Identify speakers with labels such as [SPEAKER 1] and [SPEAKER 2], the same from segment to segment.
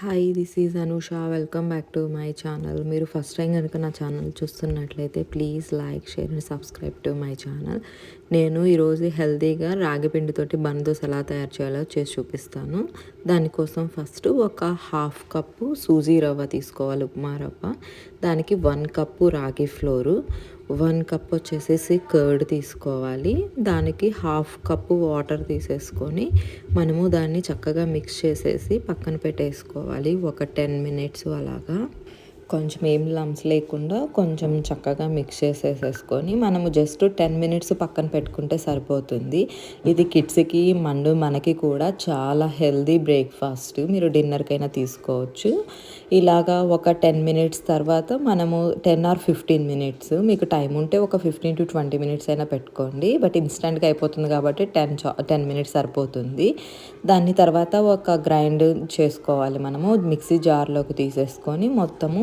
[SPEAKER 1] Hi this is Anusha welcome back to my channel మీరు first time కనుక నా channel చూస్తున్నట్లయితే please like share and subscribe to my channel నేను ఈరోజు హెల్తీగా రాగిపిండితోటి బందోస్ ఎలా తయారు చేయాలో చేసి చూపిస్తాను. దానికోసం ఫస్ట్ ఒక హాఫ్ కప్పు సూజీ రవ్వ తీసుకోవాలి ఉప్మా రవ్వ. దానికి one cup ragi flour. One cup వచ్చేసేసి కర్డ్ తీసుకోవాలి. దానికి హాఫ్ కప్పు వాటర్ తీసేసుకొని మనము దాన్ని చక్కగా మిక్స్ చేసేసి పక్కన పెట్టేసుకోవాలి. ఒక టెన్ మినిట్స్ అలాగా. కొంచెం ఏం లమ్స్ లేకుండా కొంచెం చక్కగా మిక్స్ చేసేసేసుకొని మనము జస్ట్ టెన్ మినిట్స్ పక్కన పెట్టుకుంటే సరిపోతుంది. ఇది కిడ్స్కి మండు మనకి కూడా చాలా హెల్దీ బ్రేక్ఫాస్ట్ మీరు డిన్నర్కైనా తీసుకోవచ్చు. ఇలాగా ఒక టెన్ మినిట్స్ తర్వాత మనము టెన్ ఆర్ ఫిఫ్టీన్ మినిట్స్ మీకు టైం ఉంటే ఒక ఫిఫ్టీన్ టు ట్వంటీ మినిట్స్ అయినా పెట్టుకోండి. బట్ ఇన్స్టెంట్గా అయిపోతుంది కాబట్టి టెన్ టెన్ మినిట్స్ సరిపోతుంది. దాని తర్వాత ఒక గ్రైండ్ చేసుకోవాలి మనము. మిక్సీ జార్లోకి తీసేసుకొని మొత్తము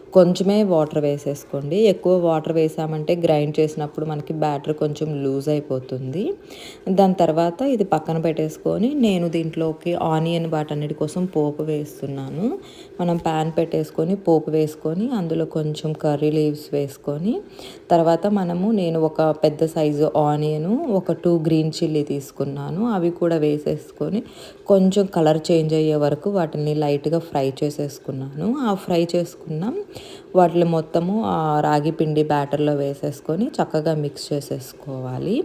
[SPEAKER 1] కొంచెమే వాటర్ వేసేసుకోండి. ఎక్కువ వాటర్ వేసామంటే గ్రైండ్ చేసినప్పుడు మనకి బ్యాటర్ కొంచెం లూజ్ అయిపోతుంది. దాని తర్వాత ఇది పక్కన పెట్టేసుకొని నేను దీంట్లోకి ఆనియన్ వాటన్నిటి కోసం పోపు వేస్తున్నాను. మనం ప్యాన్ పెట్టేసుకొని పోపు వేసుకొని అందులో కొంచెం కర్రీ లీవ్స్ వేసుకొని తర్వాత మనము నేను ఒక పెద్ద సైజు ఆనియను ఒక టూ గ్రీన్ చిల్లీ తీసుకున్నాను. అవి కూడా వేసేసుకొని కొంచెం కలర్ చేంజ్ అయ్యే వరకు వాటిని లైట్గా ఫ్రై చేసేసుకున్నాను. ఆ ఫ్రై చేసుకున్నాం. వాటిని మొత్తము ఆ రాగి పిండి బ్యాటర్లో వేసేసుకొని చక్కగా మిక్స్ చేసేసుకోవాలి.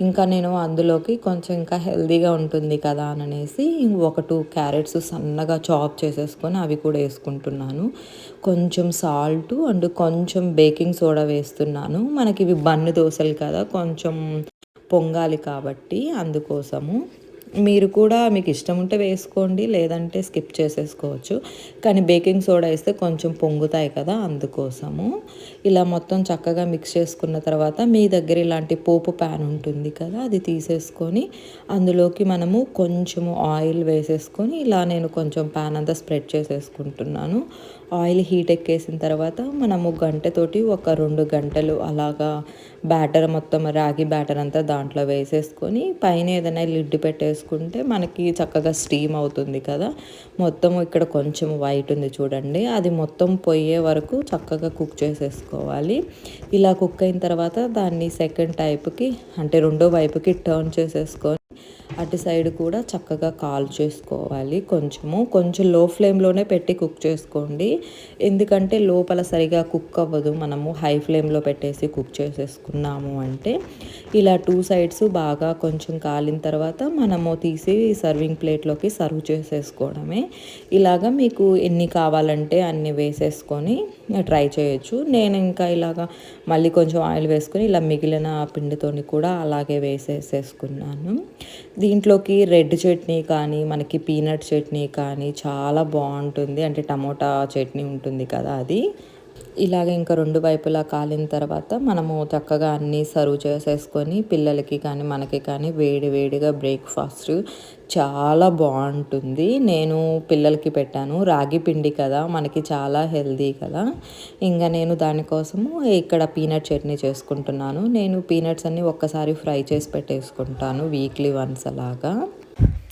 [SPEAKER 1] ఇంకా నేను అందులోకి కొంచెం ఇంకా హెల్దీగా ఉంటుంది కదా అని అనేసి ఒక టూ క్యారెట్స్ సన్నగా చాప్ చేసేసుకొని అవి కూడా వేసుకుంటున్నాను. కొంచెం సాల్ట్ అండ్ కొంచెం బేకింగ్ సోడా వేస్తున్నాను. మనకి ఇవి బన్ను దోశలు కదా కొంచెం పొంగాలి కాబట్టి అందుకోసము. మీరు కూడా మీకు ఇష్టం ఉంటే వేసుకోండి లేదంటే స్కిప్ చేసేసుకోవచ్చు. కానీ బేకింగ్ సోడా వేస్తే కొంచెం పొంగుతాయి కదా అందుకోసము. ఇలా మొత్తం చక్కగా మిక్స్ చేసుకున్న తర్వాత మీ దగ్గర ఇలాంటి పోపు ప్యాన్ ఉంటుంది కదా అది తీసేసుకొని అందులోకి మనము కొంచెము ఆయిల్ వేసేసుకొని ఇలా నేను కొంచెం ప్యాన్ అంతా స్ప్రెడ్ చేసేసుకుంటున్నాను. ఆయిల్ హీట్ ఎక్కేసిన తర్వాత మనము గంటతోటి ఒక రెండు గంటలు అలాగా బ్యాటర్ మొత్తం రాగి బ్యాటర్ అంతా దాంట్లో వేసేసుకొని పైన ఏదైనా లిడ్ పెట్టేసుకుంటే మనకి చక్కగా స్టీమ్ అవుతుంది కదా. మొత్తం ఇక్కడ కొంచెం వైట్ ఉంది చూడండి. అది మొత్తం పోయే వరకు చక్కగా కుక్ చేసేసుకోవాలి. ఇలా కుక్ అయిన తర్వాత దాన్ని సెకండ్ టైప్కి అంటే రెండో వైపుకి టర్న్ చేసేసుకొని అటు సైడ్ కూడా చక్కగా కాల్ చేసుకోవాలి కొంచెము. కొంచెం లో ఫ్లేమ్లోనే పెట్టి కుక్ చేసుకోండి. ఎందుకంటే లోపల సరిగా కుక్ అవ్వదు. మనము హై ఫ్లేమ్లో పెట్టేసి కుక్ చేసేసుకున్నాము అంటే. ఇలా టూ సైడ్స్ బాగా కొంచెం కాలిన తర్వాత మనము తీసి సర్వింగ్ ప్లేట్లోకి సర్వ్ చేసేసుకోవడమే. ఇలాగా మీకు ఎన్ని కావాలంటే అన్ని వేసేసుకొని ట్రై చేయొచ్చు. నేను ఇంకా ఇలాగా మళ్ళీ కొంచెం ఆయిల్ వేసుకొని ఇలా మిగిలిన పిండితోని కూడా అలాగే వేసేసేసుకున్నాను. దీంట్లోకి రెడ్ చట్నీ కానీ మనకి పీనట్ చట్నీ కానీ చాలా బాగుంటుంది. అంటే టమోటా చట్నీ ఉంటుంది కదా అది. ఇలాగ ఇంకా రెండు వైపులా కాలిన తర్వాత మనము చక్కగా అన్నీ సర్వ్ చేసేసుకొని పిల్లలకి కానీ మనకి కానీ వేడి వేడిగా బ్రేక్ఫాస్ట్ చాలా బాగుంటుంది. నేను పిల్లలకి పెట్టాను. రాగి పిండి కదా మనకి చాలా హెల్దీ కదా. ఇంకా నేను దానికోసము ఇక్కడ పీనట్ చట్నీ చేసుకుంటున్నాను. నేను పీనట్స్ అన్నీ ఒక్కసారి ఫ్రై చేసి పెట్టేసుకుంటాను వీక్లీ వన్స్ అలాగా.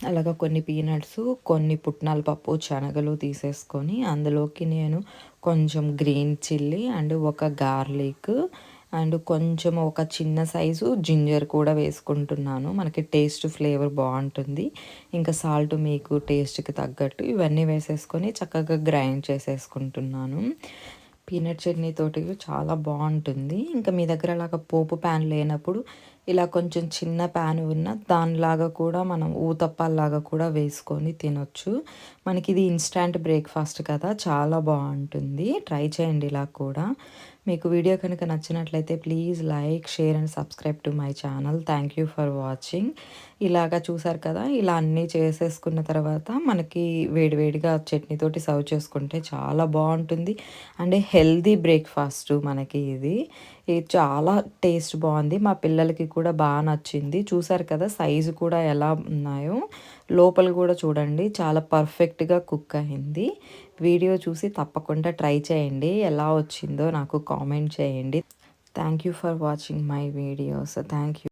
[SPEAKER 1] అలాగా కొన్ని పీనట్స్ కొన్ని పుట్నాల పప్పు శనగలు తీసేసుకొని అందులోకి నేను కొంచెం గ్రీన్ చిల్లీ అండ్ ఒక గార్లిక్ అండ్ కొంచెం ఒక చిన్న సైజు జింజర్ కూడా వేసుకుంటున్నాను. మనకి టేస్ట్ ఫ్లేవర్ బాగుంటుంది. ఇంకా సాల్ట్ మీకు టేస్ట్కి తగ్గట్టు ఇవన్నీ వేసేసుకొని చక్కగా గ్రైండ్ చేసేసుకుంటున్నాను. పీనట్ చట్నీ తోటి చాలా బాగుంటుంది. ఇంకా మీ దగ్గర అలాగ పోపు ప్యాన్ లేనప్పుడు ఇలా కొంచెం చిన్న ప్యాన్ ఉన్న దానిలాగా కూడా మనం ఊతప్పాల్లాగా కూడా వేసుకొని తినొచ్చు. మనకి ఇది ఇన్స్టాంట్ బ్రేక్ఫాస్ట్ కదా చాలా బాగుంటుంది. ట్రై చేయండి ఇలా కూడా. మీకు వీడియో కనుక నచ్చినట్లయితే please like share and subscribe to my channel thank you for watching ఇలాగా చూసారు కదా ఇలా అన్నీ చేసేసుకున్న తర్వాత మనకి వేడివేడిగా చట్నీతోటి సర్వ్ చేసుకుంటే చాలా బాగుంటుంది. అండ్ హెల్దీ బ్రేక్ఫాస్ట్ మనకి ఇది. ఇది చాలా టేస్ట్ బాగుంది. మా పిల్లలకి కూడా బాగా నచ్చింది. చూసారు కదా సైజు కూడా ఎలా ఉన్నాయో. లోపల కూడా చూడండి చాలా పర్ఫెక్ట్గా కుక్ అయింది. వీడియో చూసి తప్పకుండా ట్రై చేయండి. ఎలా వచ్చిందో నాకు కామెంట్ చేయండి. Thank you for watching my videos thank you